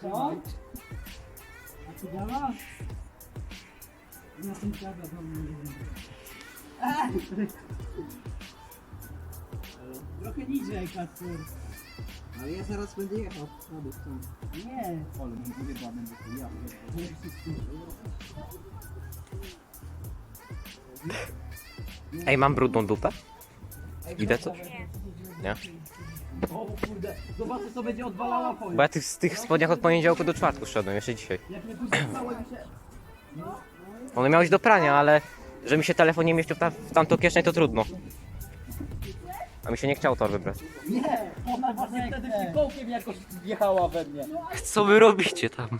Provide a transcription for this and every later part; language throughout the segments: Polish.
Co? A ty działa? Na tym działa do mnie. Trochę niżej, Kasper. Ale ja zaraz będę jechał. Rady chcą. Nie. Ale będę wiedział, będę to ja. Ej, mam brudną dupę? Widać coś? Nie? O kurde, zobaczcie co będzie odwalała Bo ja tych, z tych spodniach od poniedziałku do czwartku szedłem, jeszcze dzisiaj. Jak mnie się... One miały iść do prania, ale że mi się telefon nie mieścił w, ta, w tamtą kieszeń, to trudno. A mi się nie chciało torby brać. Nie, ona właśnie wtedy fikołkiem jakoś wjechała we mnie. Co wy robicie tam?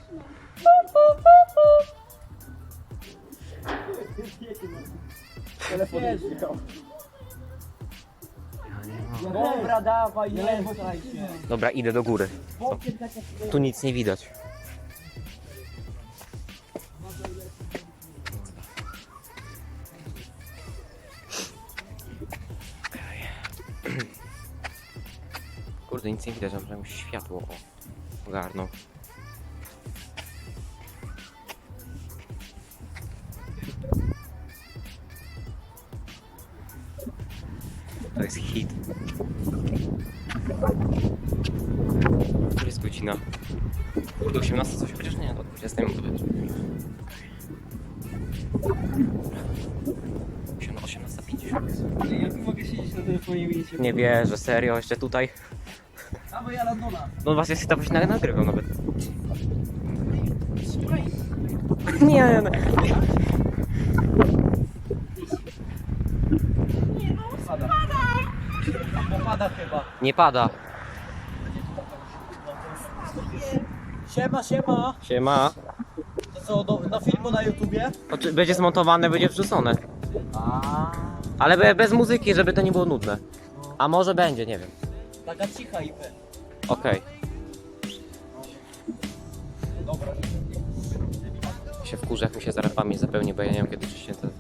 Telefon wjechał. Dobra, dawaj, nie się. Dobra, idę do góry. Bokiem tak jak Tu nic nie widać. Kurde, nic nie widać, że jakieś światło o, ogarnął. To jest hit. Która jest godzina? Kurde, 18 coś, chociaż nie, do 20 mógł być. 18.50. Jak mogę siedzieć na telefonie i widzieć Nie wierzę, serio, jeszcze tutaj. No was jest tam na- nagrywał nawet. Nie, no. Pada. Chyba. nie pada. Siema, siema. Siema. To co, do, do filmu na YouTubie? Oczy- Będzie zmontowane, będzie wrzucone. A, Ale be, bez muzyki, żeby to nie było nudne. A może będzie, nie wiem. taka cicha IP. Okej. Dobra. Się wkurzę, jak mi się zaraz pamięć zapełni, bo ja nie wiem kiedy czyścić ten.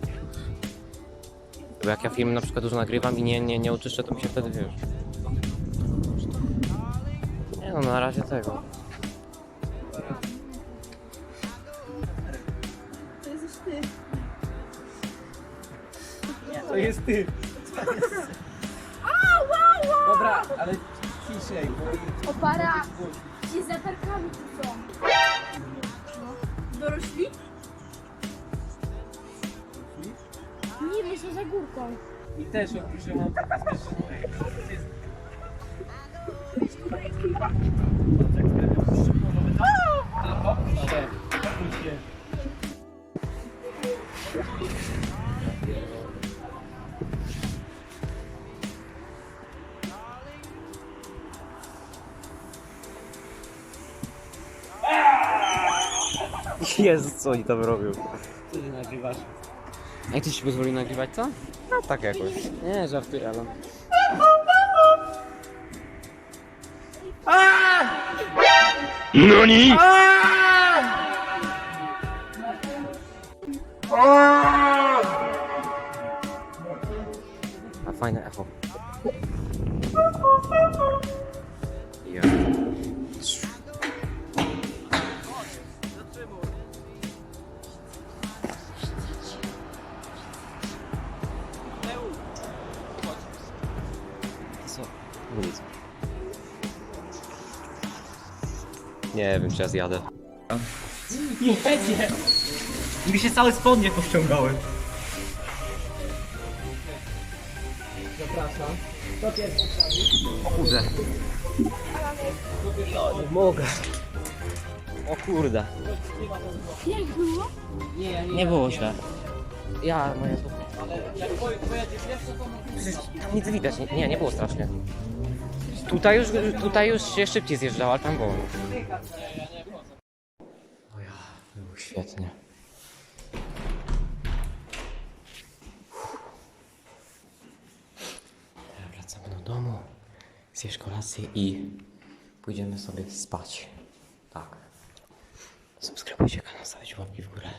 Bo jak ja film na przykład dużo nagrywam i nie, nie, nie uczyszczę, to mi się wtedy wiesz. Nie no, na razie tego. To jest ty. Dobra, ale ciszej, bo Opara, ci z latarkami tu są. Dorośli? Nie, my są za górką. i też opiszę mam. Jezu, co oni tam robią? Co ty nagrywasz? Jak ty ci pozwoli nagrywać, co? No tak jakoś. Nie, żartuję, ale... NONI?! A fajne echo. Ja. Nie wiem, czy ja zjadę. Nie będzie! Mi się całe spodnie pościągały. Zapraszam. Kto pierwszy? O kurde. nie mogę. O kurde. Jak było? Nie, nie. Nie było źle. Ja, moja to Przecież tam nic widać. Nie, nie, nie było strasznie. Tutaj już, tutaj już się szybciej zjeżdżało, ale tam było. O ja, było świetnie. Teraz wracamy do domu, zjesz kolację i pójdziemy sobie spać. Tak. Subskrybujcie kanał, stawiać łapki w górę.